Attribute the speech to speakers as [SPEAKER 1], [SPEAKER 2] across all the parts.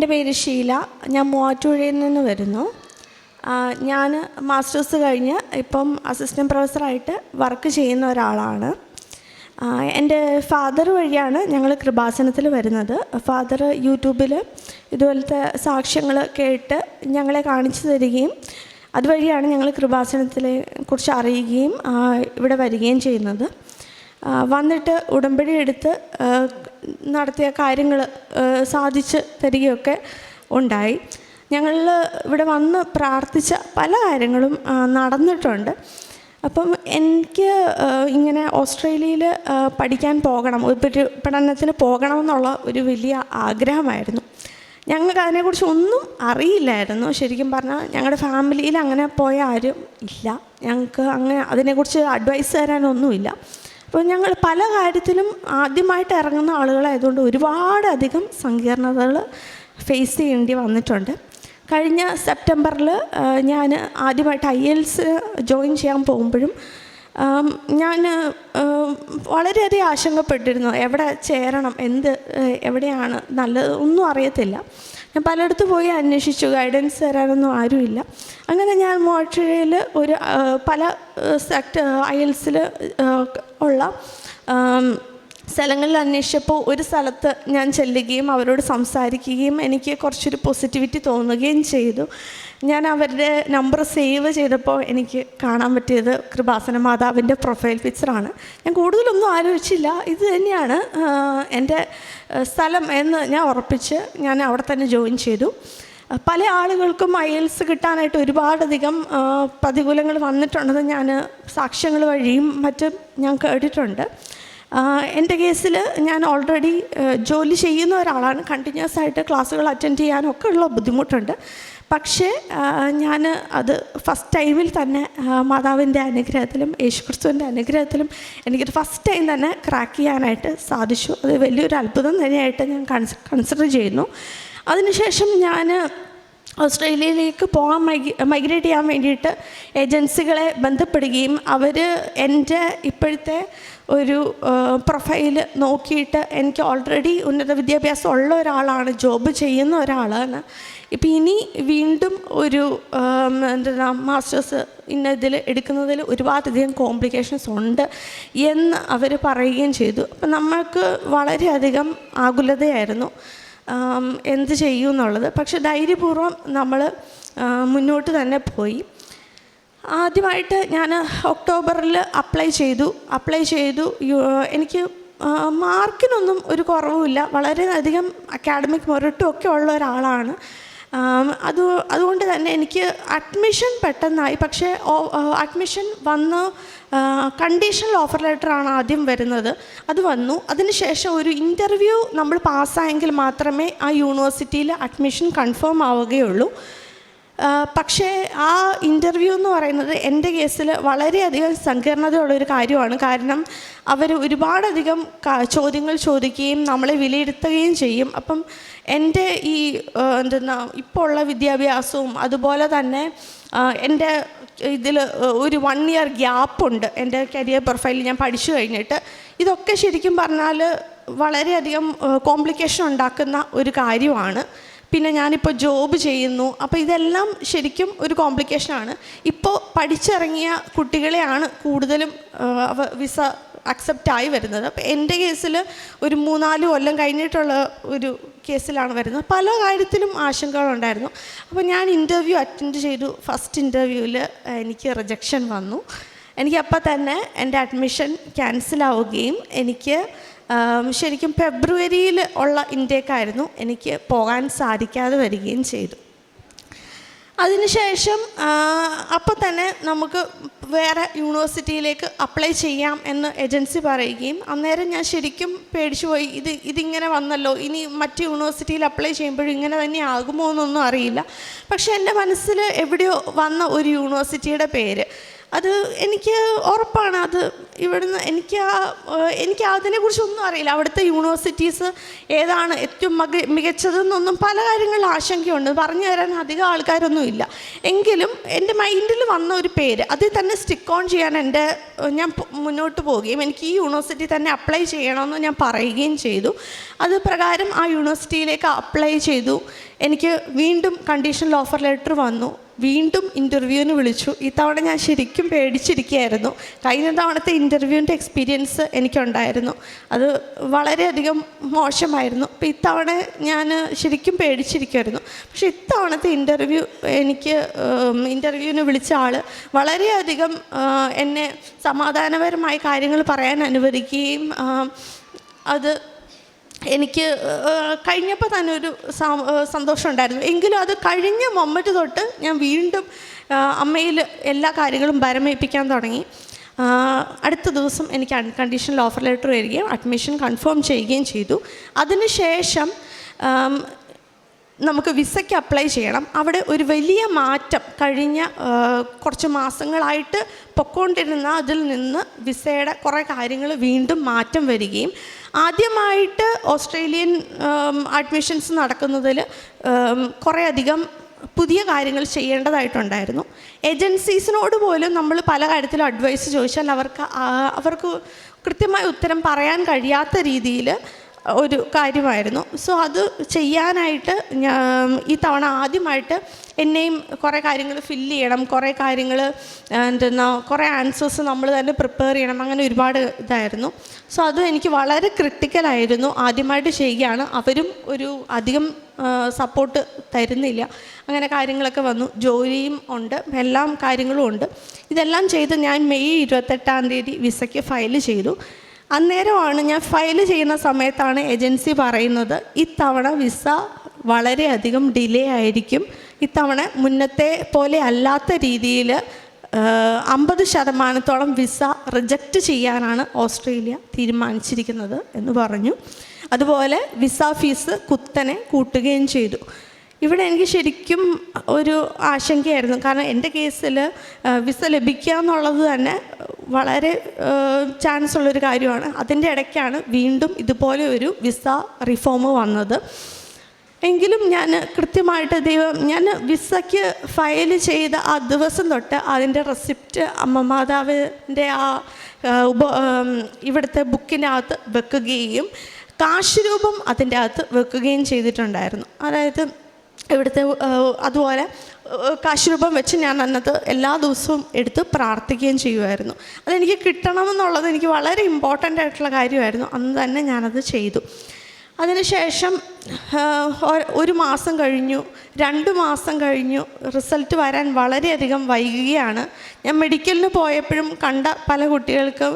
[SPEAKER 1] എന്റെ പേര് ഷീല. ഞാൻ മൂവാറ്റുപുഴയിൽ നിന്ന് വരുന്നു. ഞാൻ മാസ്റ്റേഴ്സ് കഴിഞ്ഞ് ഇപ്പം അസിസ്റ്റന്റ് പ്രൊഫസറായിട്ട് വർക്ക് ചെയ്യുന്ന ഒരാളാണ്. എന്റെ ഫാദർ വഴിയാണ് ഞങ്ങൾ കൃപാസനത്തിൽ വരുന്നത്. ഫാദർ യൂട്യൂബിൽ ഇതുപോലത്തെ സാക്ഷ്യങ്ങൾ കേട്ട് ഞങ്ങളെ കാണിച്ചു തരികയും അതുവഴിയാണ് ഞങ്ങൾ കൃപാസനത്തിലെ കുറിച്ച് അറിയുകയും ഇവിടെ വരികയും ചെയ്യുന്നത്. വന്നിട്ട് ഉടമ്പടി എടുത്ത് നടത്തിയ കാര്യങ്ങൾ സാധിച്ച് തരികയൊക്കെ ഉണ്ടായി. ഞങ്ങൾ ഇവിടെ വന്ന് പ്രാർത്ഥിച്ച പല കാര്യങ്ങളും നടന്നിട്ടുണ്ട്. അപ്പം എനിക്ക് ഇങ്ങനെ ഓസ്ട്രേലിയയിൽ പഠിക്കാൻ പോകണം ഒരു പഠനത്തിന് പോകണമെന്നുള്ള ഒരു വലിയ ആഗ്രഹമായിരുന്നു. ഞങ്ങൾക്ക് അതിനെക്കുറിച്ച് ഒന്നും അറിയില്ലായിരുന്നു. ശരിക്കും പറഞ്ഞാൽ ഞങ്ങളുടെ ഫാമിലിയിൽ അങ്ങനെ പോയ ആരും ഇല്ല. ഞങ്ങൾക്ക് അങ്ങനെ അതിനെക്കുറിച്ച് അഡ്വൈസ് തരാനൊന്നുമില്ല. അപ്പോൾ ഞങ്ങൾ പല കാര്യത്തിലും ആദ്യമായിട്ട് ഇറങ്ങുന്ന ആളുകളായതുകൊണ്ട് ഒരുപാടധികം സങ്കീർണതകൾ ഫേസ് ചെയ്യേണ്ടി വന്നിട്ടുണ്ട്. കഴിഞ്ഞ സെപ്റ്റംബറിൽ ഞാൻ ആദ്യമായിട്ട് ഐ എൽസ് ജോയിൻ ചെയ്യാൻ പോകുമ്പോഴും ഞാൻ വളരെയധികം ആശങ്കപ്പെട്ടിരുന്നു. എവിടെ ചേരണം എന്ത് എവിടെയാണ് നല്ലത് ഒന്നും അറിയത്തില്ല. ഞാൻ പലയിടത്ത് പോയി അന്വേഷിച്ചു. ഗൈഡൻസ് തരാനൊന്നും ആരുമില്ല. അങ്ങനെ ഞാൻ മോട്ടറയിൽ ഒരു പല സെക്ട് അയൽസിൽ ഉള്ള സ്ഥലങ്ങളിൽ അന്വേഷിച്ചപ്പോൾ ഒരു സ്ഥലത്ത് ഞാൻ ചെല്ലുകയും അവരോട് സംസാരിക്കുകയും എനിക്ക് കുറച്ചൊരു പോസിറ്റിവിറ്റി തോന്നുകയും ചെയ്തു. ഞാൻ അവരുടെ നമ്പർ സേവ് ചെയ്തപ്പോൾ എനിക്ക് കാണാൻ പറ്റിയത് കൃപാസന മാതാവിന്റെ പ്രൊഫൈൽ പിക്ചറാണ് ഞാൻ കൂടുതലൊന്നും ആലോചിച്ചില്ല. ഇത് തന്നെയാണ് എന്റെ സ്ഥലം എന്ന് ഞാൻ ഉറപ്പിച്ച് ഞാൻ അവിടെ തന്നെ ജോയിൻ ചെയ്തു. പല ആളുകൾക്കും അയൽസ് കിട്ടാനായിട്ട് ഒരുപാടധികം പ്രതികൂലങ്ങൾ വന്നിട്ടുണ്ടെന്ന് ഞാൻ സാക്ഷ്യങ്ങൾ വഴിയും മറ്റും ഞാൻ കേട്ടിട്ടുണ്ട്. എന്റെ കേസിൽ ഞാൻ ഓൾറെഡി ജോലി ചെയ്യുന്ന ഒരാളാണ്. കണ്ടിന്യൂസ് ആയിട്ട് ക്ലാസ്സുകൾ അറ്റൻഡ് ചെയ്യാനൊക്കെ ഉള്ള ബുദ്ധിമുട്ടുണ്ട്. പക്ഷേ ഞാൻ അത് ഫസ്റ്റ് ടൈമിൽ തന്നെ മാതാവിന്റെ അനുഗ്രഹത്തിലും യേശുക്രിസ്തുവിന്റെ അനുഗ്രഹത്തിലും എനിക്കൊരു ഫസ്റ്റ് ടൈം തന്നെ ക്രാക്ക് ചെയ്യാനായിട്ട് സാധിച്ചു. അത് വലിയൊരു അത്ഭുതം തന്നെയായിട്ട് ഞാൻ കൺസ് കൺസിഡർ ചെയ്യുന്നു. അതിനുശേഷം ഞാൻ ഓസ്ട്രേലിയയിലേക്ക് പോകാൻ മൈഗ്ര മൈഗ്രേറ്റ് ചെയ്യാൻ വേണ്ടിയിട്ട് ഏജൻസികളെ ബന്ധപ്പെടുകയും അവർ എന്റെ ഇപ്പോഴത്തെ ഒരു പ്രൊഫൈൽ നോക്കിയിട്ട് എനിക്ക് ഓൾറെഡി ഉന്നത വിദ്യാഭ്യാസം ഉള്ള ഒരാളാണ് ജോബ് ചെയ്യുന്ന ഒരാളാണ്. ഇപ്പം ഇനി വീണ്ടും ഒരു എന്താ മാസ്റ്റേഴ്സ് ഇന്ന ഇതിൽ എടുക്കുന്നതിൽ ഒരുപാടധികം കോംപ്ലിക്കേഷൻസ് ഉണ്ട് എന്ന് അവർ പറയുകയും ചെയ്തു. അപ്പം നമ്മൾക്ക് വളരെയധികം ആകുലതയായിരുന്നു എന്ത് ചെയ്യും എന്നുള്ളത്. പക്ഷെ ധൈര്യപൂർവം നമ്മൾ മുന്നോട്ട് തന്നെ പോയി. ആദ്യമായിട്ട് ഞാൻ ഒക്ടോബറിൽ അപ്ലൈ ചെയ്തു. അപ്ലൈ ചെയ്തു എനിക്ക് മാർക്കിനൊന്നും ഒരു കുറവുമില്ല. വളരെയധികം അക്കാഡമിക് മെറിറ്റും ഒക്കെ ഉള്ള ഒരാളാണ്. അത് അതുകൊണ്ട് തന്നെ എനിക്ക് അഡ്മിഷൻ പെട്ടെന്നായി. പക്ഷേ അഡ്മിഷൻ വന്ന് കണ്ടീഷണൽ ഓഫർ ലെറ്ററാണ് ആദ്യം വരുന്നത്. അത് വന്നു. അതിനുശേഷം ഒരു ഇന്റർവ്യൂ നമ്മൾ പാസ്സായെങ്കിൽ മാത്രമേ ആ യൂണിവേഴ്സിറ്റിയിൽ അഡ്മിഷൻ കൺഫേം ആവുകയുള്ളൂ. പക്ഷേ ആ ഇന്റർവ്യൂ എന്ന് പറയുന്നത് എന്റെ കേസിൽ വളരെയധികം സങ്കീർണതയുള്ളൊരു കാര്യമാണ്. കാരണം അവർ ഒരുപാടധികം ചോദ്യങ്ങൾ ചോദിക്കുകയും നമ്മളെ വിലയിരുത്തുകയും ചെയ്യും. അപ്പം എന്റെ ഈ എന്തെന്നാ ഇപ്പോൾ ഉള്ള വിദ്യാഭ്യാസവും അതുപോലെ തന്നെ എന്റെ ഇതിൽ ഒരു വൺ ഇയർ ഗ്യാപ്പുണ്ട് എന്റെ കരിയർ പ്രൊഫൈലിൽ ഞാൻ പഠിച്ചു കഴിഞ്ഞിട്ട്. ഇതൊക്കെ ശരിക്കും പറഞ്ഞാൽ വളരെയധികം കോംപ്ലിക്കേഷൻ ഉണ്ടാക്കുന്ന ഒരു കാര്യമാണ്. പിന്നെ ഞാനിപ്പോൾ ജോബ് ചെയ്യുന്നു. അപ്പോൾ ഇതെല്ലാം ശരിക്കും ഒരു കോംപ്ലിക്കേഷനാണ് ഇപ്പോൾ പഠിച്ചിറങ്ങിയ കുട്ടികളെയാണ് കൂടുതലും വിസ അക്സെപ്റ്റ് ആയി വരുന്നത്. അപ്പോൾ എന്റെ കേസിൽ ഒരു മൂന്നാൽ കൊല്ലം കഴിഞ്ഞിട്ടുള്ള ഒരു കേസിലാണ് വരുന്നത്. പല കാര്യത്തിലും ആശങ്കകളുണ്ടായിരുന്നു. അപ്പോൾ ഞാൻ ഇന്റർവ്യൂ അറ്റൻഡ് ചെയ്തു. ഫസ്റ്റ് ഇന്റർവ്യൂവിൽ എനിക്ക് റിജക്ഷൻ വന്നു. എനിക്ക് അപ്പം തന്നെ എന്റെ അഡ്മിഷൻ ക്യാൻസൽ ആവുകയും എനിക്ക് ശരിക്കും ഫെബ്രുവരിയിൽ ഉള്ള ഇൻടേക്കായിരുന്നു എനിക്ക് പോകാൻ സാധിക്കാതെ വരികയും ചെയ്തു. അതിനുശേഷം അപ്പോൾ തന്നെ നമുക്ക് വേറെ യൂണിവേഴ്സിറ്റിയിലേക്ക് അപ്ലൈ ചെയ്യാം എന്ന് ഏജൻസി പറയുകയും അന്നേരം ഞാൻ ശരിക്കും പേടിച്ചു പോയി ഇത് ഇതിങ്ങനെ വന്നല്ലോ ഇനി മറ്റ് യൂണിവേഴ്സിറ്റിയിൽ അപ്ലൈ ചെയ്യുമ്പോഴും ഇങ്ങനെ തന്നെ ആകുമോ എന്നൊന്നും അറിയില്ല. പക്ഷേ എന്റെ മനസ്സിൽ എവിടെയോ വന്ന ഒരു യൂണിവേഴ്സിറ്റിയുടെ പേര്. അത് എനിക്ക് ഉറപ്പാണ്. അത് ഇവിടുന്ന് എനിക്ക് ആ എനിക്ക് അതിനെക്കുറിച്ചൊന്നും അറിയില്ല. അവിടുത്തെ യൂണിവേഴ്സിറ്റീസ് ഏതാണ് ഏറ്റവും മക മികച്ചതെന്നൊന്നും പല കാര്യങ്ങളിൽ ആശങ്കയുണ്ട്. പറഞ്ഞു തരാൻ അധികം ആൾക്കാരൊന്നും ഇല്ല. എങ്കിലും എന്റെ മൈൻഡിൽ വന്ന ഒരു പേര് അതിൽ തന്നെ സ്റ്റിക്ക് ഓൺ ചെയ്യാൻ എന്റെ ഞാൻ മുന്നോട്ട് പോവുകയും എനിക്ക് ഈ യൂണിവേഴ്സിറ്റി തന്നെ അപ്ലൈ ചെയ്യണമെന്ന് ഞാൻ പറയുകയും ചെയ്തു. അത് പ്രകാരം ആ യൂണിവേഴ്സിറ്റിയിലേക്ക് അപ്ലൈ ചെയ്തു. എനിക്ക് വീണ്ടും കണ്ടീഷണൽ ഓഫർ ലെറ്റർ വന്നു. വീണ്ടും ഇന്റർവ്യൂവിന് വിളിച്ചു. ഇത്തവണ ഞാൻ ശരിക്കും പേടിച്ചിരിക്കുകയായിരുന്നു. കഴിഞ്ഞ തവണത്തെ ഇന്റർവ്യൂവിന്റെ എക്സ്പീരിയൻസ് എനിക്കുണ്ടായിരുന്നു. അത് വളരെയധികം മോശമായിരുന്നു. അപ്പോൾ ഇത്തവണ ഞാൻ ശരിക്കും പേടിച്ചിരിക്കുമായിരുന്നു പക്ഷെ ഇത്തവണത്തെ ഇന്റർവ്യൂ എനിക്ക് ഇന്റർവ്യൂവിന് വിളിച്ച ആൾ വളരെയധികം എന്നെ സമാധാനപരമായ കാര്യങ്ങൾ പറയാൻ അനുവദിക്കുകയും അത് എനിക്ക് കഴിഞ്ഞപ്പോൾ തന്നെ ഒരു സന്തോഷം ഉണ്ടായിരുന്നു എങ്കിലും അത് കഴിഞ്ഞ മൊമ്മറ്റ് തൊട്ട് ഞാൻ വീണ്ടും അമ്മയിൽ എല്ലാ കാര്യങ്ങളും ഭരമേൽപ്പിക്കാൻ തുടങ്ങി. അടുത്ത ദിവസം എനിക്ക് അൺകണ്ടീഷണൽ ഓഫർ ലെറ്റർ വരികയും അഡ്മിഷൻ കൺഫേം ചെയ്യുകയും ചെയ്തു. അതിനുശേഷം നമുക്ക് വിസയ്ക്ക് അപ്ലൈ ചെയ്യണം. അവിടെ ഒരു വലിയ മാറ്റം കഴിഞ്ഞ കുറച്ച് മാസങ്ങളായിട്ട് പൊക്കോണ്ടിരുന്ന അതിൽ നിന്ന് വിസയുടെ കുറേ കാര്യങ്ങൾ വീണ്ടും മാറ്റം വരികയും ആദ്യമായിട്ട് ഓസ്ട്രേലിയൻ അഡ്മിഷൻസ് നടക്കുന്നതിൽ കുറേയധികം പുതിയ കാര്യങ്ങൾ ചെയ്യേണ്ടതായിട്ടുണ്ടായിരുന്നു. ഏജൻസീസിനോട് പോലും നമ്മൾ പല കാര്യത്തിലും അഡ്വൈസ് ചോദിച്ചാൽ അവർക്ക് അവർക്ക് കൃത്യമായ ഉത്തരം പറയാൻ കഴിയാത്ത രീതിയിൽ ഒരു കാര്യമായിരുന്നു. സോ അത് ചെയ്യാനായിട്ട് ഞാൻ ഈ തവണ ആദ്യമായിട്ട് എന്നെയും കുറേ കാര്യങ്ങൾ ഫില്ല് ചെയ്യണം. കുറേ കാര്യങ്ങൾ എന്തെന്നാ കുറേ ആൻസേഴ്സ് നമ്മൾ തന്നെ പ്രിപ്പയർ ചെയ്യണം. അങ്ങനെ ഒരുപാട് ഇതായിരുന്നു. സോ അതും എനിക്ക് വളരെ ക്രിട്ടിക്കലായിരുന്നു ആദ്യമായിട്ട് ചെയ്യുകയാണ്. അവരും ഒരു അധികം സപ്പോർട്ട് തരുന്നില്ല. അങ്ങനെ കാര്യങ്ങളൊക്കെ വന്നു. ജോലിയും ഉണ്ട്. എല്ലാം കാര്യങ്ങളും ഉണ്ട്. ഇതെല്ലാം ചെയ്ത് ഞാൻ മെയ് ഇരുപത്തെട്ടാം തീയതി വിസയ്ക്ക് ഫയൽ ചെയ്തു. അന്നേരമാണ് ഞാൻ ഫയൽ ചെയ്യുന്ന സമയത്താണ് ഏജൻസി പറയുന്നത് ഇത്തവണ വിസ വളരെയധികം ഡിലേ ആയിരിക്കും. ഇത്തവണ മുന്നത്തെ പോലെ അല്ലാത്ത രീതിയിൽ അമ്പത് ശതമാനത്തോളം വിസ റിജക്റ്റ് ചെയ്യാനാണ് ഓസ്ട്രേലിയ തീരുമാനിച്ചിരിക്കുന്നത് എന്ന് പറഞ്ഞു. അതുപോലെ വിസ ഫീസ് കുത്തനെ കൂട്ടുകയും ചെയ്തു. ഇവിടെ എനിക്ക് ശരിക്കും ഒരു ആശങ്കയായിരുന്നു. കാരണം എന്റെ കേസിൽ വിസ ലഭിക്കുക എന്നുള്ളത് തന്നെ വളരെ ചാൻസ് ഉള്ളൊരു കാര്യമാണ്. അതിന്റെ ഇടയ്ക്കാണ് വീണ്ടും ഇതുപോലെ ഒരു വിസ റിഫോം വന്നത്. എങ്കിലും ഞാൻ കൃത്യമായിട്ട് ദൈവം ഞാൻ വിസയ്ക്ക് ഫയൽ ചെയ്ത ആ ദിവസം തൊട്ട് അതിന്റെ റെസിപ്റ്റ് അമ്മ മാതാവിന്റെ ആ ഉപ ഇവിടുത്തെ ബുക്കിനകത്ത് വെക്കുകയും കാശ് രൂപം അതിന്റെ അകത്ത് വെക്കുകയും ചെയ്തിട്ടുണ്ടായിരുന്നു. അതായത് ഇവിടുത്തെ അതുപോലെ കാശുരൂപം രൂപം വെച്ച് ഞാൻ അന്നത്തെ എല്ലാ ദിവസവും എടുത്ത് പ്രാർത്ഥിക്കുകയും ചെയ്യുമായിരുന്നു അതെനിക്ക് കിട്ടണമെന്നുള്ളത് എനിക്ക് വളരെ ഇമ്പോർട്ടന്റ് ആയിട്ടുള്ള കാര്യമായിരുന്നു. അന്ന് തന്നെ ഞാനത് ചെയ്തു. അതിനുശേഷം ഒരു മാസം കഴിഞ്ഞു. രണ്ട് മാസം കഴിഞ്ഞു. റിസൾട്ട് വരാൻ വളരെയധികം വൈകുകയാണ്. ഞാൻ മെഡിക്കലിന് പോയപ്പോഴും കണ്ട പല കുട്ടികൾക്കും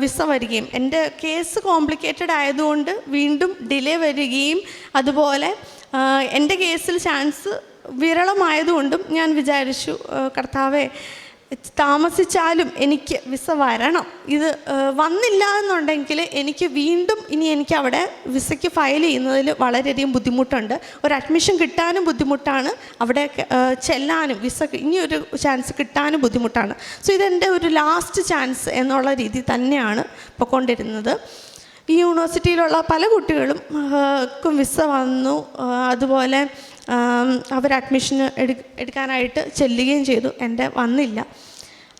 [SPEAKER 1] വിസ വരികയും. എന്റെ കേസ് കോംപ്ലിക്കേറ്റഡ് ആയതുകൊണ്ട് വീണ്ടും ഡിലേ വരികയും അതുപോലെ എന്റെ കേസിൽ ചാൻസ് വിരളമായതുകൊണ്ടും ഞാൻ വിചാരിച്ചു കർത്താവെ താമസിച്ചാലും എനിക്ക് വിസ വരണം. ഇത് വന്നില്ല എന്നുണ്ടെങ്കിൽ എനിക്ക് വീണ്ടും ഇനി എനിക്ക് അവിടെ വിസയ്ക്ക് ഫയൽ ചെയ്യുന്നതിൽ വളരെയധികം ബുദ്ധിമുട്ടുണ്ട്. ഒരു അഡ്മിഷൻ കിട്ടാനും ബുദ്ധിമുട്ടാണ്. അവിടെ ചെല്ലാനും വിസ ഇനി ഒരു ചാൻസ് കിട്ടാനും ബുദ്ധിമുട്ടാണ്. സോ ഇതെന്റെ ഒരു ലാസ്റ്റ് ചാൻസ് എന്നുള്ള രീതി തന്നെയാണ് പൊയ്ക്കൊണ്ടിരുന്നത് ഈ യൂണിവേഴ്സിറ്റിയിലുള്ള പല കുട്ടികളും വിസ വന്നു. അതുപോലെ അവർ അഡ്മിഷന് എടു എടുക്കാനായിട്ട് ചെല്ലുകയും ചെയ്തു. എന്റെ വന്നില്ല.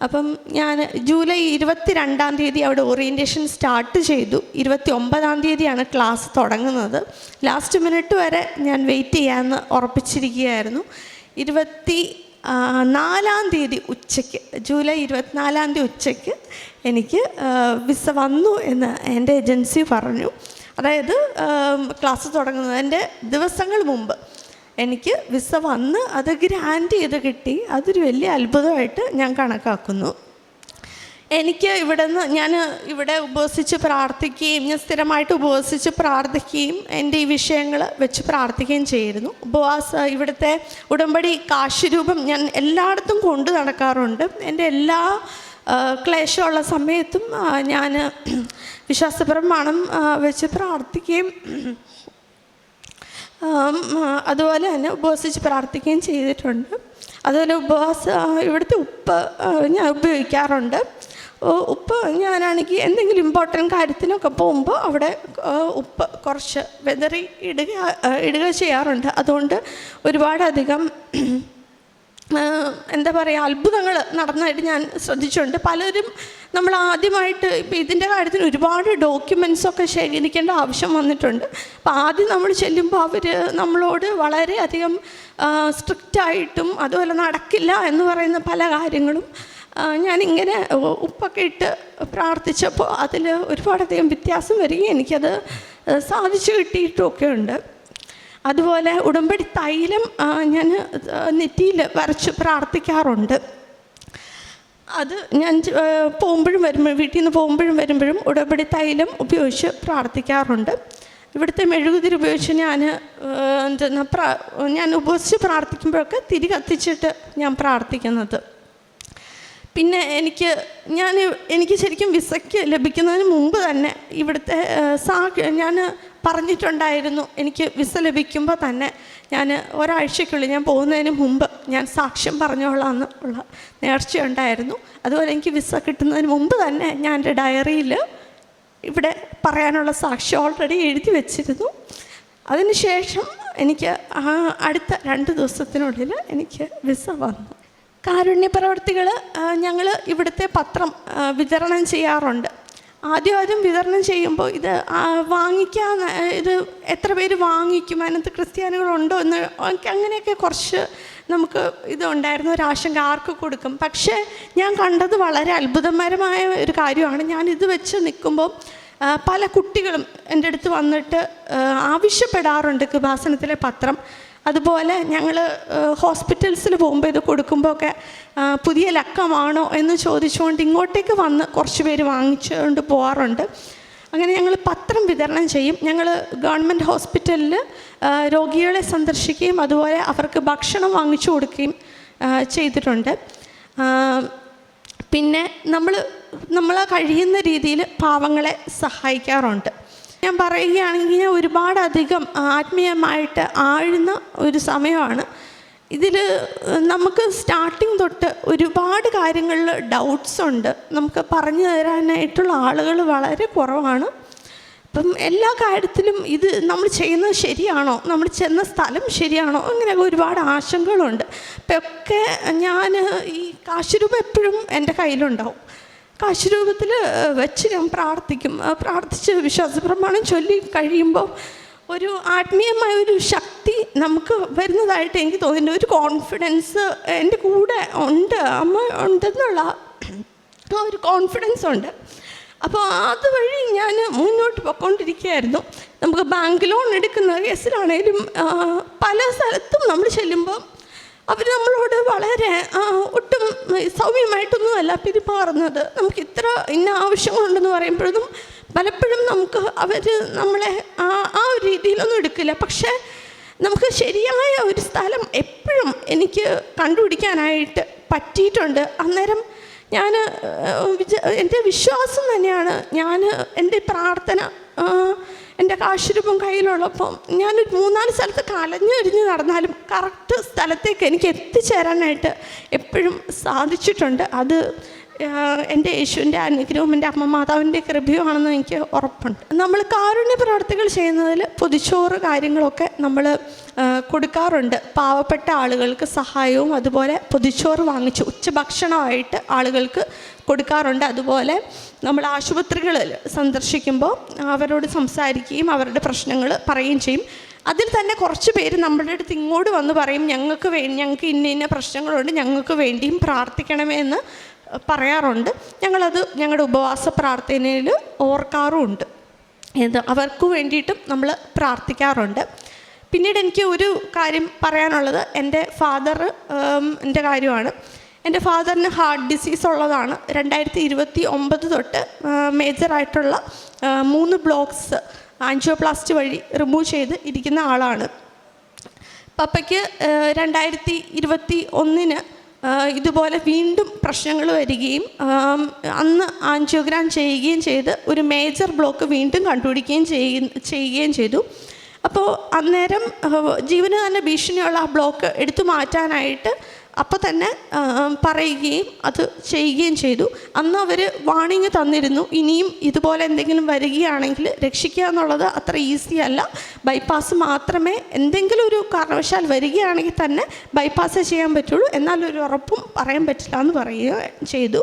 [SPEAKER 1] അപ്പം ഞാൻ ജൂലൈ ഇരുപത്തി രണ്ടാം തീയതി അവിടെ ഓറിയന്റേഷൻ സ്റ്റാർട്ട് ചെയ്തു. ഇരുപത്തി ഒമ്പതാം തീയതിയാണ് ക്ലാസ് തുടങ്ങുന്നത്. ലാസ്റ്റ് മിനിറ്റ് വരെ ഞാൻ വെയിറ്റ് ചെയ്യാമെന്ന് ഉറപ്പിച്ചിരിക്കുകയായിരുന്നു. ഇരുപത്തി നാലാം തീയതി ഉച്ചയ്ക്ക് ജൂലൈ ഇരുപത്തിനാലാം തീയതി ഉച്ചയ്ക്ക് എനിക്ക് വിസ വന്നു എന്ന് എന്റെ ഏജൻസി പറഞ്ഞു. അതായത് ക്ലാസ് തുടങ്ങുന്നതിന്റെ ദിവസങ്ങൾ മുമ്പ്. എനിക്ക് വിസ വന്ന് അത് ഗ്രാൻഡ് ചെയ്ത് കിട്ടി. അതൊരു വലിയ അത്ഭുതമായിട്ട് ഞാൻ കണക്കാക്കുന്നു. എനിക്ക് ഇവിടെ നിന്ന് ഞാൻ ഇവിടെ ഉപവസിച്ച് പ്രാർത്ഥിക്കുകയും ഞാൻ സ്ഥിരമായിട്ട് ഉപവസിച്ച് പ്രാർത്ഥിക്കുകയും എന്റെ ഈ വിഷയങ്ങൾ വെച്ച് പ്രാർത്ഥിക്കുകയും ചെയ്യുന്നു ഉപവാസ ഇവിടുത്തെ ഉടമ്പടി കാശിരൂപം ഞാൻ എല്ലായിടത്തും കൊണ്ടു നടക്കാറുണ്ട്. എന്റെ എല്ലാ ക്ലേശമുള്ള സമയത്തും ഞാൻ വിശ്വാസപ്രമാണം വെച്ച് പ്രാർത്ഥിക്കുകയും അതുപോലെ തന്നെ ഉപവസിച്ച് പ്രാർത്ഥിക്കുകയും ചെയ്തിട്ടുണ്ട്. അതുപോലെ ഉപവാസ ഇവിടുത്തെ ഉപ്പ് ഞാൻ ഉപയോഗിക്കാറുണ്ട്. ഉപ്പ് ഞാനാണെങ്കിൽ എന്തെങ്കിലും ഇമ്പോർട്ടന്റ് കാര്യത്തിനൊക്കെ പോകുമ്പോൾ അവിടെ ഉപ്പ് കുറച്ച് വെതറി ഇടുക ഇടുക ചെയ്യാറുണ്ട്. അതുകൊണ്ട് ഒരുപാടധികം എന്താ പറയുക അത്ഭുതങ്ങൾ നടന്നതായിട്ട് ഞാൻ ശ്രദ്ധിച്ചിട്ടുണ്ട്. പലരും നമ്മൾ ആദ്യമായിട്ട് ഇപ്പം ഇതിന്റെ കാര്യത്തിന് ഒരുപാട് ഡോക്യുമെൻസൊക്കെ ശേഖരിക്കേണ്ട ആവശ്യം വന്നിട്ടുണ്ട്. അപ്പം ആദ്യം നമ്മൾ ചെല്ലുമ്പോൾ അവർ നമ്മളോട് വളരെയധികം സ്ട്രിക്റ്റായിട്ടും അതുപോലെ നടക്കില്ല എന്ന് പറയുന്ന പല കാര്യങ്ങളും ഞാനിങ്ങനെ ഉപ്പൊക്കെ ഇട്ട് പ്രാർത്ഥിച്ചപ്പോൾ അതിൽ ഒരുപാടധികം വ്യത്യാസം വരികയും എനിക്കത് സാധിച്ചു കിട്ടിയിട്ടുമൊക്കെ ഉണ്ട്. അതുപോലെ ഉടമ്പടി തൈലം ഞാൻ നെറ്റിയിൽ വരച്ച് പ്രാർത്ഥിക്കാറുണ്ട്. അത് ഞാൻ പോകുമ്പോഴും വരുമ്പോഴും വീട്ടിൽ നിന്ന് പോകുമ്പോഴും വരുമ്പോഴും ഉടമ്പടി തൈലം ഉപയോഗിച്ച് പ്രാർത്ഥിക്കാറുണ്ട്. ഇവിടുത്തെ മെഴുകുതിരി ഉപയോഗിച്ച് ഞാൻ ഞാൻ ഉപസിച്ച് പ്രാർത്ഥിക്കുമ്പോഴൊക്കെ തിരി കത്തിച്ചിട്ട് ഞാൻ പ്രാർത്ഥിക്കുന്നത്. പിന്നെ എനിക്ക് ഞാൻ എനിക്ക് ശരിക്കും വിസയ്ക്ക് ലഭിക്കുന്നതിന് മുമ്പ് തന്നെ ഇവിടുത്തെ സാ ഞാൻ പറഞ്ഞിട്ടുണ്ടായിരുന്നു എനിക്ക് വിസ ലഭിക്കുമ്പോൾ തന്നെ ഞാൻ ഒരാഴ്ചയ്ക്കുള്ളിൽ ഞാൻ പോകുന്നതിന് മുമ്പ് ഞാൻ സാക്ഷ്യം പറഞ്ഞോളാം ഉള്ള നേർച്ചയുണ്ടായിരുന്നു അതുപോലെ എനിക്ക് വിസ കിട്ടുന്നതിന് മുമ്പ് തന്നെ ഞാൻ എന്റെ ഡയറിയിൽ ഇവിടെ പറയാനുള്ള സാക്ഷ്യം ഓൾറെഡി എഴുതി വെച്ചിരുന്നു. അതിനുശേഷം എനിക്ക് ആ അടുത്ത രണ്ട് ദിവസത്തിനുള്ളിൽ എനിക്ക് വിസ വന്നു. കാരുണ്യ പ്രവർത്തികൾ ഞങ്ങൾ ഇവിടുത്തെ പത്രം വിതരണം ചെയ്യാറുണ്ട്. ആദ്യം ആദ്യം വിതരണം ചെയ്യുമ്പോൾ ഇത് വാങ്ങിക്കാൻ ഇത് എത്ര പേര് വാങ്ങിക്കും അതിനകത്ത് ക്രിസ്ത്യാനികളുണ്ടോ എന്ന് അങ്ങനെയൊക്കെ കുറച്ച് നമുക്ക് ഇതുണ്ടായിരുന്നു ഒരു ആശങ്ക ആർക്ക് കൊടുക്കും. പക്ഷേ ഞാൻ കണ്ടത് വളരെ അത്ഭുതകരമായ ഒരു കാര്യമാണ്. ഞാൻ ഇത് വെച്ച് നിൽക്കുമ്പോൾ പല കുട്ടികളും എന്റെ അടുത്ത് വന്നിട്ട് ആവശ്യപ്പെടാറുണ്ട് കൃപാസനത്തിലെ പത്രം. അതുപോലെ ഞങ്ങൾ ഹോസ്പിറ്റൽസിൽ പോകുമ്പോൾ ഇത് കൊടുക്കുമ്പോഴൊക്കെ ഒക്കെ പുതിയ ലക്കമാണോ എന്ന് ചോദിച്ചുകൊണ്ട് ഇങ്ങോട്ടേക്ക് വന്ന് കുറച്ച് പേര് വാങ്ങിച്ചുകൊണ്ട് പോകാറുണ്ട് അങ്ങനെ ഞങ്ങൾ പത്രം വിതരണം ചെയ്യും. ഞങ്ങൾ ഗവൺമെന്റ് ഹോസ്പിറ്റലിൽ രോഗികളെ സന്ദർശിക്കുകയും അതുപോലെ അവർക്ക് ഭക്ഷണം വാങ്ങിച്ചു കൊടുക്കുകയും ചെയ്തിട്ടുണ്ട്. പിന്നെ നമ്മൾ നമ്മൾ കഴിയുന്ന രീതിയിൽ പാവങ്ങളെ സഹായിക്കാറുണ്ട്. ഞാൻ പറയുകയാണെങ്കിൽ ഞാൻ ഒരുപാടധികം ആത്മീയമായിട്ട് ആഴുന്ന ഒരു സമയമാണ്. ഇതിൽ നമുക്ക് സ്റ്റാർട്ടിങ് തൊട്ട് ഒരുപാട് കാര്യങ്ങളിൽ ഡൗട്ട്സ് ഉണ്ട്. നമുക്ക് പറഞ്ഞു തരാനായിട്ടുള്ള ആളുകൾ വളരെ കുറവാണ്. അപ്പം എല്ലാ കാര്യത്തിലും ഇത് നമ്മൾ ചെയ്യുന്നത് ശരിയാണോ? നമ്മൾ ചെന്ന സ്ഥലം ശരിയാണോ? അങ്ങനെയൊക്കെ ഒരുപാട് ആശങ്കകളുണ്ട്. അപ്പം ഒക്കെ ഞാൻ ഈ കാശ് രൂപ എപ്പോഴും എന്റെ കയ്യിലുണ്ടാവും. കാശ് രൂപത്തിൽ വെച്ച് ഞാൻ പ്രാർത്ഥിക്കും. പ്രാർത്ഥിച്ച് പ്രാർത്ഥിച്ച് വിശ്വാസപ്രമാണം ചൊല്ലി കഴിയുമ്പോൾ ഒരു ആത്മീയമായ ഒരു ശക്തി നമുക്ക് വരുന്നതായിട്ട് എനിക്ക് തോന്നുന്നു ഒരു കോൺഫിഡൻസ് എന്റെ കൂടെ ഉണ്ട് അമ്മ ഉണ്ടെന്നുള്ള ആ ഒരു കോൺഫിഡൻസ് ഉണ്ട്. അപ്പോൾ അതുവഴി ഞാൻ മുന്നോട്ട് പോയിക്കൊണ്ടിരിക്കുകയായിരുന്നു നമുക്ക് ബാങ്ക് ലോൺ എടുക്കുന്ന കേസിലാണേലും പല സ്ഥലത്തും നമ്മൾ ചെല്ലുമ്പോൾ അവർ നമ്മളോട് വളരെ ഒട്ടും സൗമ്യമായിട്ടൊന്നുമല്ല പെരുമാറുന്നത്. നമുക്ക് ഇത്ര ഇന്ന ആവശ്യങ്ങളുണ്ടെന്ന് പറയുമ്പോഴും പലപ്പോഴും നമുക്ക് അവർ നമ്മളെ ആ ഒരു രീതിയിലൊന്നും എടുക്കില്ല. പക്ഷേ നമുക്ക് ശരിയായ ഒരു സ്ഥലം എപ്പോഴും എനിക്ക് കണ്ടുപിടിക്കാനായിട്ട് പറ്റിയിട്ടുണ്ട്. അന്നേരം ഞാൻ വിച എന്റെ വിശ്വാസം തന്നെയാണ് ഞാൻ എന്റെ പ്രാർത്ഥന എന്റെ കാശുരൂപം കയ്യിലുള്ളപ്പം ഞാനൊരു മൂന്നാൽ സ്ഥലത്ത് കലഞ്ഞൊരിഞ്ഞ് നടന്നാലും കറക്റ്റ് സ്ഥലത്തേക്ക് എനിക്ക് എത്തിച്ചേരാനായിട്ട് എപ്പോഴും സാധിച്ചിട്ടുണ്ട്. അത് എന്റെ യേശുവിന്റെ അനുഗ്രഹവും എന്റെ അമ്മ മാതാവിന്റെ കൃപയുമാണെന്ന് എനിക്ക് ഉറപ്പുണ്ട്. നമ്മൾ കാരുണ്യ പ്രവർത്തികൾ ചെയ്യുന്നതിൽ പൊതിച്ചോറ് കാര്യങ്ങളൊക്കെ നമ്മൾ കൊടുക്കാറുണ്ട്. പാവപ്പെട്ട ആളുകൾക്ക് സഹായവും അതുപോലെ പൊതിച്ചോറ് വാങ്ങിച്ച് ഉച്ചഭക്ഷണമായിട്ട് ആളുകൾക്ക് കൊടുക്കാറുണ്ട്. അതുപോലെ നമ്മൾ ആശുപത്രികളിൽ സന്ദർശിക്കുമ്പോൾ അവരോട് സംസാരിക്കുകയും അവരുടെ പ്രശ്നങ്ങൾ പറയുകയും ചെയ്യും. അതിൽ തന്നെ കുറച്ച് പേര് നമ്മുടെ അടുത്ത് ഇങ്ങോട്ട് വന്ന് പറയും ഞങ്ങൾക്ക് വേ ഞങ്ങൾക്ക് ഇന്ന ഇന്ന പ്രശ്നങ്ങളുണ്ട് ഞങ്ങൾക്ക് വേണ്ടിയും പ്രാർത്ഥിക്കണമേ എന്ന് പറയാറുണ്ട്. ഞങ്ങളത് ഞങ്ങളുടെ ഉപവാസ പ്രാർത്ഥനയിൽ ഓർക്കാറുമുണ്ട്. എന്ത് അവർക്ക് വേണ്ടിയിട്ടും നമ്മൾ പ്രാർത്ഥിക്കാറുണ്ട്. പിന്നീട് എനിക്ക് ഒരു കാര്യം പറയാനുള്ളത്. എന്റെ ഫാദർ എന്റെ കാര്യമാണ്. എന്റെ ഫാദറിന് ഹാർട്ട് ഡിസീസ് ഉള്ളതാണ്. രണ്ടായിരത്തി ഇരുപത്തി ഒമ്പത് തൊട്ട് മേജറായിട്ടുള്ള മൂന്ന് ബ്ലോക്സ് ആൻജിയോപ്ലാസ്റ്റ് വഴി റിമൂവ് ചെയ്ത് ഇരിക്കുന്ന ആളാണ്. പപ്പയ്ക്ക് രണ്ടായിരത്തി ഇരുപത്തി ഒന്നിന് ഇതുപോലെ വീണ്ടും പ്രശ്നങ്ങൾ വരികയും അന്ന് ആൻജിയോഗ്രാം ചെയ്യുകയും ചെയ്ത് ഒരു മേജർ ബ്ലോക്ക് വീണ്ടും കണ്ടുപിടിക്കുകയും ചെയ്യുക ചെയ്യുകയും ചെയ്തു. അപ്പോൾ അന്നേരം ജീവന് തന്നെ ഭീഷണിയുള്ള ആ ബ്ലോക്ക് എടുത്തു മാറ്റാനായിട്ട് അപ്പോൾ തന്നെ പറയുകയും അത് ചെയ്യുകയും ചെയ്തു. അന്ന് അവർ വാണിങ് തന്നിരുന്നു. ഇനിയും ഇതുപോലെ എന്തെങ്കിലും വരികയാണെങ്കിൽ രക്ഷിക്കുക എന്നുള്ളത് അത്ര ഈസി അല്ല. ബൈപ്പാസ് മാത്രമേ എന്തെങ്കിലും ഒരു കാരണവശാൽ വരികയാണെങ്കിൽ തന്നെ ബൈപ്പാസ് ചെയ്യാൻ പറ്റുള്ളൂ. എന്നാലൊരു ഉറപ്പും പറയാൻ പറ്റില്ല എന്ന് പറയുക ചെയ്തു.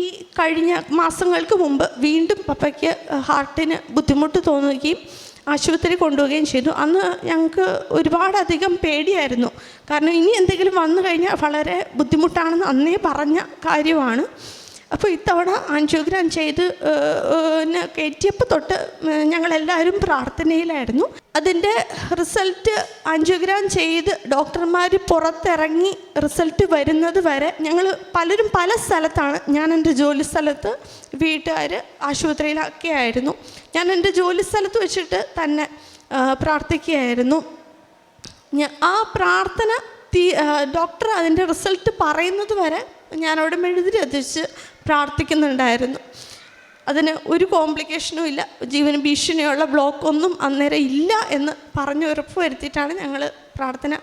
[SPEAKER 1] ഈ കഴിഞ്ഞ മാസങ്ങൾക്ക് മുമ്പ് വീണ്ടും പപ്പയ്ക്ക് ഹാർട്ടിന് ബുദ്ധിമുട്ട് തോന്നുകയും ആശുപത്രി കൊണ്ടുപോവുകയും ചെയ്തു. അന്ന് ഞങ്ങൾക്ക് ഒരുപാടധികം പേടിയായിരുന്നു. കാരണം ഇനി എന്തെങ്കിലും വന്നു കഴിഞ്ഞാൽ വളരെ ബുദ്ധിമുട്ടാണെന്ന് അന്നേ പറഞ്ഞ കാര്യമാണ്. അപ്പോൾ ഇത്തവണ ആൻജിയോഗ്രാം ചെയ്ത് കയറ്റിയപ്പോൾ തൊട്ട് ഞങ്ങളെല്ലാവരും പ്രാർത്ഥനയിലായിരുന്നു. അതിന്റെ റിസൾട്ട് ആൻജിയോഗ്രാം ചെയ്ത് ഡോക്ടർമാർ പുറത്തിറങ്ങി റിസൾട്ട് വരുന്നത് വരെ ഞങ്ങൾ പലരും പല സ്ഥലത്താണ്. ഞാൻ എന്റെ ജോലി സ്ഥലത്ത് വീട്ടുകാർ ആശുപത്രിയിലൊക്കെ ആയിരുന്നു. ഞാൻ എന്റെ ജോലി സ്ഥലത്ത് വെച്ചിട്ട് തന്നെ പ്രാർത്ഥിക്കുകയായിരുന്നു. ആ പ്രാർത്ഥന തീ ഡോക്ടർ അതിന്റെ റിസൾട്ട് പറയുന്നത് വരെ ഞാൻ മെഴുതിരി എത്തിച്ച് പ്രാർത്ഥിക്കുന്നുണ്ടായിരുന്നു. അതിന് ഒരു കോംപ്ലിക്കേഷനും ഇല്ല. ജീവന് ഭീഷണിയുള്ള ബ്ലോക്ക് ഒന്നും അന്നേരം ഇല്ല എന്ന് പറഞ്ഞ് ഉറപ്പ് വരുത്തിയിട്ടാണ് ഞങ്ങൾ പ്രാർത്ഥന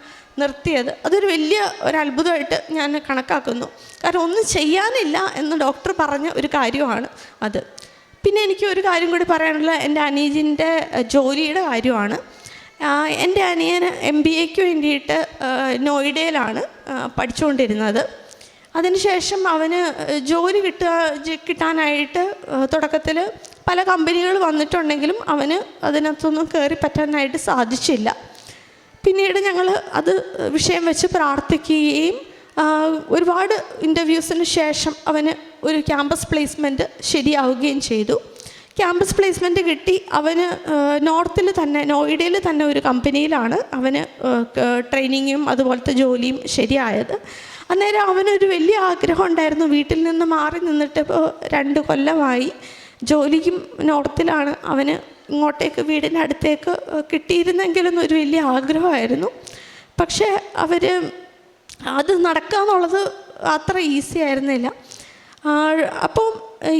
[SPEAKER 1] നിർത്തിയത്. അതൊരു വലിയ ഒരു അത്ഭുതമായിട്ട് ഞാൻ കണക്കാക്കുന്നു. കാരണം ഒന്നും ചെയ്യാനില്ല എന്ന് ഡോക്ടർ പറഞ്ഞ ഒരു കാര്യമാണ് അത്. പിന്നെ എനിക്ക് ഒരു കാര്യം കൂടി പറയാനുള്ള എന്റെ അനീജിന്റെ ജോലിയുടെ കാര്യമാണ്. എന്റെ അനിയന് എം ബി എക്ക് വേണ്ടിയിട്ട് നോയിഡയിലാണ് പഠിച്ചുകൊണ്ടിരുന്നത്. അതിനുശേഷം അവന് ജോലി കിട്ടുക കിട്ടാനായിട്ട് തുടക്കത്തിൽ പല കമ്പനികൾ വന്നിട്ടുണ്ടെങ്കിലും അവന് അതിനകത്തൊന്നും കയറി പറ്റാനായിട്ട് സാധിച്ചില്ല. പിന്നീട് ഞങ്ങൾ അത് വിഷയം വെച്ച് പ്രാർത്ഥിക്കുകയും ഒരുപാട് ഇന്റർവ്യൂസിന് ശേഷം അവന് ഒരു ക്യാമ്പസ് പ്ലേസ്മെന്റ് ശരിയാവുകയും ചെയ്തു. ക്യാമ്പസ് പ്ലേസ്മെന്റ് കിട്ടി. അവന് നോർത്തിൽ തന്നെ നോയിഡയിൽ തന്നെ ഒരു കമ്പനിയിലാണ് അവന് ട്രെയിനിങ്ങും അതുപോലത്തെ ജോലിയും ശരിയായത്. അന്നേരം അവനൊരു വലിയ ആഗ്രഹം ഉണ്ടായിരുന്നു. വീട്ടിൽ നിന്ന് മാറി നിന്നിട്ട് ഇപ്പോൾ രണ്ട് കൊല്ലമായി. ജോലിക്കും നോർത്തിലാണ് അവന് ഇങ്ങോട്ടേക്ക് വീടിന്റെ അടുത്തേക്ക് കിട്ടിയിരുന്നെങ്കിലും ഒരു വലിയ ആഗ്രഹമായിരുന്നു. പക്ഷേ അവർ അത് നടക്കുക എന്നുള്ളത് അത്ര ഈസി ആയിരുന്നില്ല. അപ്പോൾ അപ്പം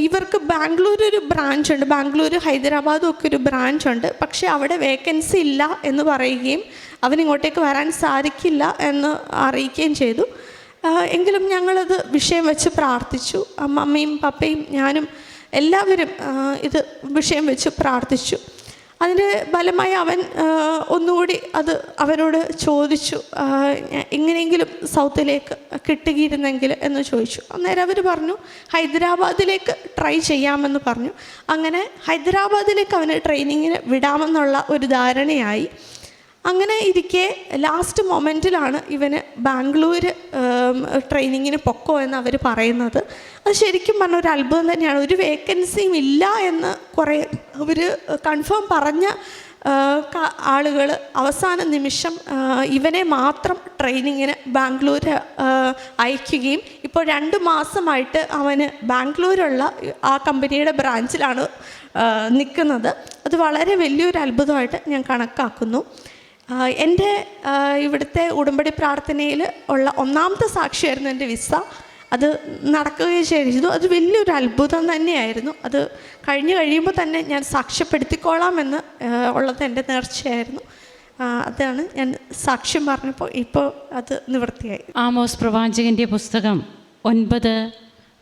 [SPEAKER 1] ഇവർക്ക് ബാംഗ്ലൂർ ഒരു ബ്രാഞ്ച് ഉണ്ട് ബാംഗ്ലൂർ ഹൈദരാബാദും ഒക്കെ ഒരു ബ്രാഞ്ച് ഉണ്ട് പക്ഷേ അവിടെ വേക്കൻസി ഇല്ല എന്ന് പറയുകയും അവനിങ്ങോട്ടേക്ക് വരാൻ സാധിക്കില്ല എന്ന് അറിയിക്കുകയും ചെയ്തു. എങ്കിലും ഞങ്ങളത് വിഷയം വെച്ച് പ്രാർത്ഥിച്ചു. അമ്മ അമ്മയും പപ്പയും ഞാനും എല്ലാവരും ഇത് വിഷയം വെച്ച് പ്രാർത്ഥിച്ചു. അതിന്റെ ഫലമായി അവൻ ഒന്നുകൂടി അത് അവരോട് ചോദിച്ചു. എങ്ങനെയെങ്കിലും സൗത്തിലേക്ക് കിട്ടുകയിരുന്നെങ്കിൽ എന്ന് ചോദിച്ചു. അന്നേരം അവർ പറഞ്ഞു ഹൈദരാബാദിലേക്ക് ട്രൈ ചെയ്യാമെന്ന് പറഞ്ഞു. അങ്ങനെ ഹൈദരാബാദിലേക്ക് അവന് ട്രെയിനിങ്ങിന് വിടാമെന്നുള്ള ഒരു ധാരണയായി. അങ്ങനെ ഇരിക്കെ ലാസ്റ്റ് മൊമെന്റിലാണ് ഇവന് ബാംഗ്ലൂർ ട്രെയിനിങ്ങിന് പൊക്കോ എന്ന് അവർ പറയുന്നത്. അത് ശരിക്കും പറഞ്ഞ ഒരു അത്ഭുതം തന്നെയാണ്. ഒരു വേക്കൻസിയും ഇല്ല എന്ന് കുറേ അവർ കൺഫേം പറഞ്ഞ ആളുകൾ അവസാന നിമിഷം ഇവനെ മാത്രം ട്രെയിനിങ്ങിന് ബാംഗ്ലൂർ അയക്കുകയും ഇപ്പോൾ രണ്ട് മാസമായിട്ട് അവന് ബാംഗ്ലൂരുള്ള ആ കമ്പനിയുടെ ബ്രാഞ്ചിലാണ് നിൽക്കുന്നത് അത് വളരെ വലിയൊരു അത്ഭുതമായിട്ട് ഞാൻ കണക്കാക്കുന്നു. എന്റെ ഇവിടുത്തെ ഉടമ്പടി പ്രാർത്ഥനയിൽ ഉള്ള ഒന്നാമത്തെ സാക്ഷിയായിരുന്നു എന്റെ വിസ. അത് നടക്കുകയും ചെയ്തു അത് വലിയൊരു അത്ഭുതം തന്നെയായിരുന്നു. അത് കഴിഞ്ഞ് കഴിയുമ്പോൾ തന്നെ ഞാൻ സാക്ഷ്യപ്പെടുത്തിക്കോളാമെന്ന് ഉള്ളത് എന്റെ നേർച്ചയായിരുന്നു. അതാണ് ഞാൻ സാക്ഷ്യം പറഞ്ഞപ്പോൾ ഇപ്പോൾ അത് നിവൃത്തിയായി.
[SPEAKER 2] ആമോസ് പ്രവാചകന്റെ പുസ്തകം ഒൻപത്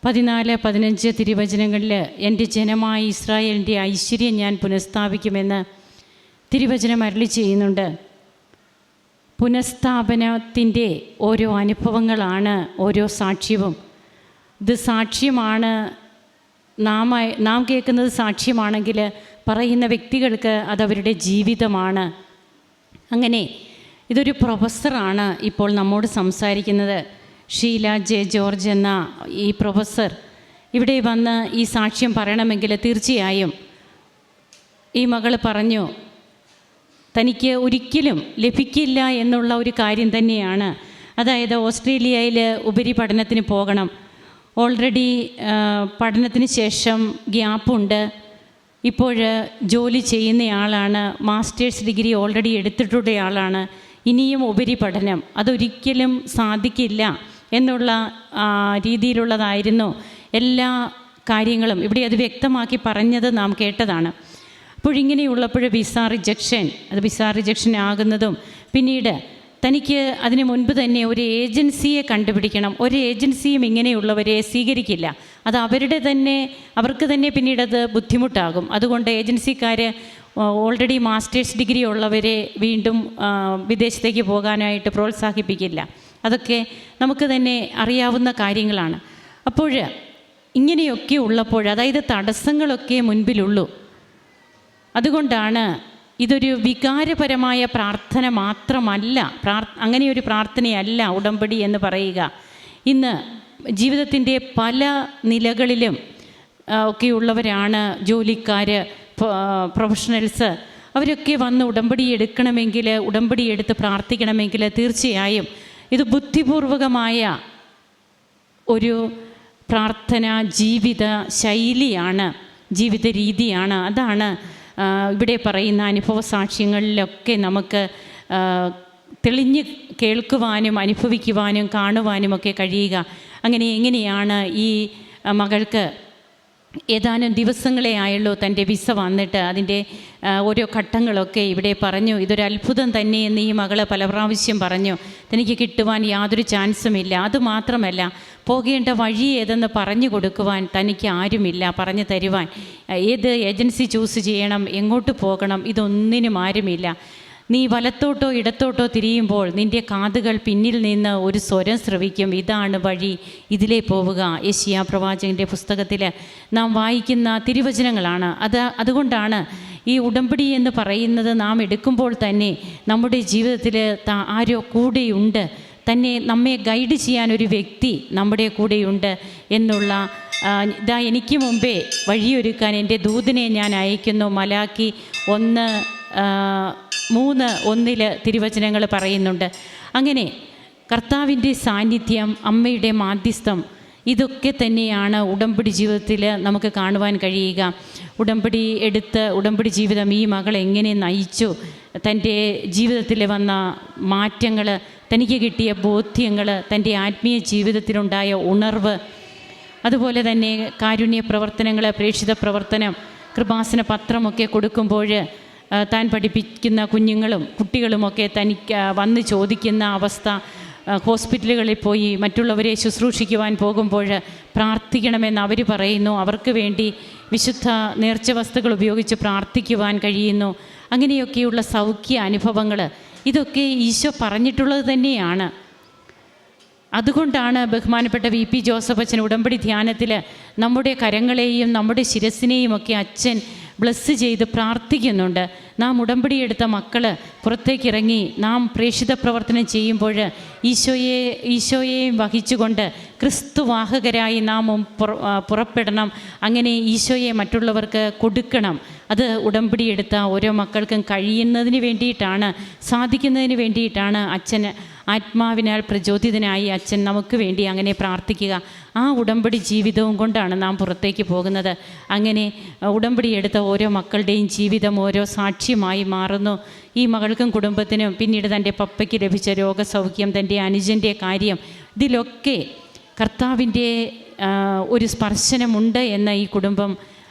[SPEAKER 2] പതിനാല് പതിനഞ്ച് തിരുവചനങ്ങളിൽ എന്റെ ജനമായ ഇസ്രായേലിന്റെ ഐശ്വര്യം ഞാൻ പുനഃസ്ഥാപിക്കുമെന്ന് തിരുവചനം അരളി ചെയ്യുന്നുണ്ട്. പുനഃസ്ഥാപനത്തിന്റെ ഓരോ അനുഭവങ്ങളാണ് ഓരോ സാക്ഷ്യവും. ഇത് സാക്ഷ്യമാണ് നാം നാം കേൾക്കുന്നത് സാക്ഷ്യമാണെങ്കിൽ പറയുന്ന വ്യക്തികൾക്ക് അതവരുടെ ജീവിതമാണ്. അങ്ങനെ ഇതൊരു പ്രൊഫസറാണ് ഇപ്പോൾ നമ്മോട് സംസാരിക്കുന്നത്. ഷീല ജെ ജോർജ് എന്ന ഈ പ്രൊഫസർ. ഇവിടെ വന്ന് ഈ സാക്ഷ്യം പറയണമെങ്കിൽ തീർച്ചയായും ഈ മകൾ പറഞ്ഞു തനിക്ക് ഒരിക്കലും ലഭിക്കില്ല എന്നുള്ള ഒരു കാര്യം തന്നെയാണ്. അതായത് ഓസ്ട്രേലിയയിൽ ഉപരിപഠനത്തിന് പോകണം. ഓൾറെഡി പഠനത്തിന് ശേഷം ഗ്യാപ്പുണ്ട് ഇപ്പോൾ ജോലി ചെയ്യുന്നയാളാണ്. മാസ്റ്റേഴ്സ് ഡിഗ്രി ഓൾറെഡി എടുത്തിട്ടുള്ളയാളാണ്. ഇനിയും ഉപരിപഠനം അതൊരിക്കലും സാധിക്കില്ല എന്നുള്ള രീതിയിലുള്ളതായിരുന്നു എല്ലാ കാര്യങ്ങളും. ഇവിടെ അത് വ്യക്തമാക്കി പറഞ്ഞത് നാം കേട്ടതാണ്. അപ്പോൾ ഇങ്ങനെയുള്ളപ്പോൾ വിസ റിജക്ഷൻ അത് വിസ റിജക്ഷൻ ആകുന്നതും പിന്നീട് തനിക്ക് അതിന് മുൻപ് തന്നെ ഒരു ഏജൻസിയെ കണ്ടുപിടിക്കണം. ഒരു ഏജൻസിയും ഇങ്ങനെയുള്ളവരെ സ്വീകരിക്കില്ല. അത് അവരുടെ തന്നെ അവർക്ക് തന്നെ പിന്നീട് അത് ബുദ്ധിമുട്ടാകും. അതുകൊണ്ട് ഏജൻസിക്കാർ ഓൾറെഡി മാസ്റ്റേഴ്സ് ഡിഗ്രി ഉള്ളവരെ വീണ്ടും വിദേശത്തേക്ക് പോകാനായിട്ട് പ്രോത്സാഹിപ്പിക്കില്ല. അതൊക്കെ നമുക്ക് തന്നെ അറിയാവുന്ന കാര്യങ്ങളാണ്. അപ്പോൾ ഇങ്ങനെയൊക്കെ ഉള്ളപ്പോൾ അതായത് തടസ്സങ്ങളൊക്കെ മുൻപിലുള്ളൂ. അതുകൊണ്ടാണ് ഇതൊരു വികാരപരമായ പ്രാർത്ഥന മാത്രമല്ല പ്രാർ അങ്ങനെയൊരു പ്രാർത്ഥനയല്ല ഉടമ്പടി എന്ന് പറയുക. ഇന്ന് ജീവിതത്തിന്റെ പല നിലകളിലും ഒക്കെയുള്ളവരാണ് ജോലിക്കാർ പ്രൊഫഷണൽസ്. അവരൊക്കെ വന്ന് ഉടമ്പടി എടുക്കണമെങ്കിൽ ഉടമ്പടി എടുത്ത് പ്രാർത്ഥിക്കണമെങ്കിൽ തീർച്ചയായും ഇത് ബുദ്ധിപൂർവകമായ ഒരു പ്രാർത്ഥന ജീവിത ശൈലിയാണ് ജീവിത രീതിയാണ്. അതാണ് ഇവിടെ പറയുന്ന അനുഭവ സാക്ഷ്യങ്ങളിലൊക്കെ നമുക്ക് തെളിഞ്ഞ് കേൾക്കുവാനും അനുഭവിക്കുവാനും കാണുവാനുമൊക്കെ കഴിയുക. അങ്ങനെ എങ്ങനെയാണ് ഈ മകൾക്ക് ഏതാനും ദിവസങ്ങളെ ആയുള്ളൂ തന്റെ വിസ വന്നിട്ട്. അതിന്റെ ഓരോ ഘട്ടങ്ങളൊക്കെ ഇവിടെ പറഞ്ഞു. ഇതൊരു അത്ഭുതം തന്നെയെന്ന് ഈ മകൾ പല പ്രാവശ്യം പറഞ്ഞു. തനിക്ക് കിട്ടുവാൻ യാതൊരു ചാൻസും ഇല്ല അതുമാത്രമല്ല പോകേണ്ട വഴി ഏതെന്ന് പറഞ്ഞു കൊടുക്കുവാൻ തനിക്ക് ആരുമില്ല. പറഞ്ഞു തരുവാൻ. ഏത് ഏജൻസി ചൂസ് ചെയ്യണം എങ്ങോട്ട് പോകണം ഇതൊന്നിനും ആരുമില്ല. നീ വലത്തോട്ടോ ഇടത്തോട്ടോ തിരിയുമ്പോൾ നിന്റെ കാതുകൾ പിന്നിൽ നിന്ന് ഒരു സ്വരം ശ്രവിക്കും ഇതാണ് വഴി ഇതിലേ പോവുക. യശിയ പ്രവാചകന്റെ പുസ്തകത്തിൽ നാം വായിക്കുന്ന തിരുവചനങ്ങളാണ്. അത് അതുകൊണ്ടാണ് ഈ ഉടമ്പടി എന്ന് പറയുന്നത് നാം എടുക്കുമ്പോൾ തന്നെ നമ്മുടെ ജീവിതത്തിൽ ആരോ കൂടെയുണ്ട്. തന്നെ നമ്മെ ഗൈഡ് ചെയ്യാൻ ഒരു വ്യക്തി നമ്മുടെ കൂടെയുണ്ട് എന്നുള്ള ഇതാ എനിക്ക് മുമ്പേ വഴിയൊരുക്കാൻ എന്റെ ദൂതിനെ ഞാൻ അയക്കുന്നു. മലാക്കി ഒന്ന് മൂന്ന് ഒന്നിൽ തിരുവചനങ്ങൾ പറയുന്നുണ്ട്. അങ്ങനെ കർത്താവിന്റെ സാന്നിധ്യം അമ്മയുടെ മാധ്യസ്ഥം ഇതൊക്കെ തന്നെയാണ് ഉടമ്പടി ജീവിതത്തിൽ നമുക്ക് കാണുവാൻ കഴിയുക. ഉടമ്പടി എടുത്ത് ഉടമ്പടി ജീവിതം ഈ മകൾ എങ്ങനെ നയിച്ചു? തന്റെ ജീവിതത്തിൽ വന്ന മാറ്റങ്ങൾ തനിക്ക് കിട്ടിയ ബോധ്യങ്ങൾ തന്റെ ആത്മീയ ജീവിതത്തിലുണ്ടായ ഉണർവ് അതുപോലെ തന്നെ കാരുണ്യ പ്രവർത്തനങ്ങൾ പ്രേക്ഷിത പ്രവർത്തനം കൃപാസന പത്രമൊക്കെ കൊടുക്കുമ്പോൾ താൻ പഠിപ്പിക്കുന്ന കുഞ്ഞുങ്ങളും കുട്ടികളുമൊക്കെ തനിക്ക് വന്ന് ചോദിക്കുന്ന അവസ്ഥ ഹോസ്പിറ്റലുകളിൽ പോയി മറ്റുള്ളവരെ ശുശ്രൂഷിക്കുവാൻ പോകുമ്പോൾ പ്രാർത്ഥിക്കണമെന്ന് അവർ പറയുന്നു. അവർക്ക് വേണ്ടി വിശുദ്ധ നേർച്ച വസ്തുക്കൾ ഉപയോഗിച്ച് പ്രാർത്ഥിക്കുവാൻ കഴിയുന്നു. അങ്ങനെയൊക്കെയുള്ള സൗഖ്യ അനുഭവങ്ങൾ ഇതൊക്കെ ഈശോ പറഞ്ഞിട്ടുള്ളത് തന്നെയാണ്. അതുകൊണ്ടാണ് ബഹുമാനപ്പെട്ട വി പി ജോസഫ് അച്ഛൻ ഉടമ്പടി ധ്യാനത്തിൽ നമ്മുടെ കരങ്ങളെയും നമ്മുടെ ശിരസിനെയും ഒക്കെ അച്ഛൻ ബ്ലസ് ചെയ്ത് പ്രാർത്ഥിക്കുന്നുണ്ട്. നാം ഉടമ്പടി എടുത്ത മക്കൾ പുറത്തേക്കിറങ്ങി നാം പ്രേക്ഷിത പ്രവർത്തനം ചെയ്യുമ്പോൾ ഈശോയെ ഈശോയെയും വഹിച്ചുകൊണ്ട് ക്രിസ്തുവാഹകരായി നാം പുറപ്പെടണം. അങ്ങനെ ഈശോയെ മറ്റുള്ളവർക്ക് കൊടുക്കണം. അത് ഉടമ്പടിയെടുത്ത ഓരോ മക്കൾക്കും കഴിയുന്നതിന് വേണ്ടിയിട്ടാണ് സാധിക്കുന്നതിന് വേണ്ടിയിട്ടാണ് അച്ഛൻ ആത്മാവിനാൽ പ്രചോദിതനായി അച്ഛൻ നമുക്ക് വേണ്ടി അങ്ങനെ പ്രാർത്ഥിക്കുക. ആ ഉടമ്പടി ജീവിതവും കൊണ്ടാണ് നാം പുറത്തേക്ക് പോകുന്നത്. അങ്ങനെ ഉടമ്പടി എടുത്ത ഓരോ മക്കളുടെയും ജീവിതം ഓരോ സാക്ഷ്യമായി മാറുന്നു. ഈ മകൾക്കും കുടുംബത്തിനും പിന്നീട് തന്റെ പപ്പയ്ക്ക് ലഭിച്ച രോഗസൗഖ്യം തന്റെ അനുജന്റെ കാര്യം ഇതിലൊക്കെ കർത്താവിന്റെ ഒരു സ്പർശനമുണ്ട് എന്ന ഈ കുടുംബം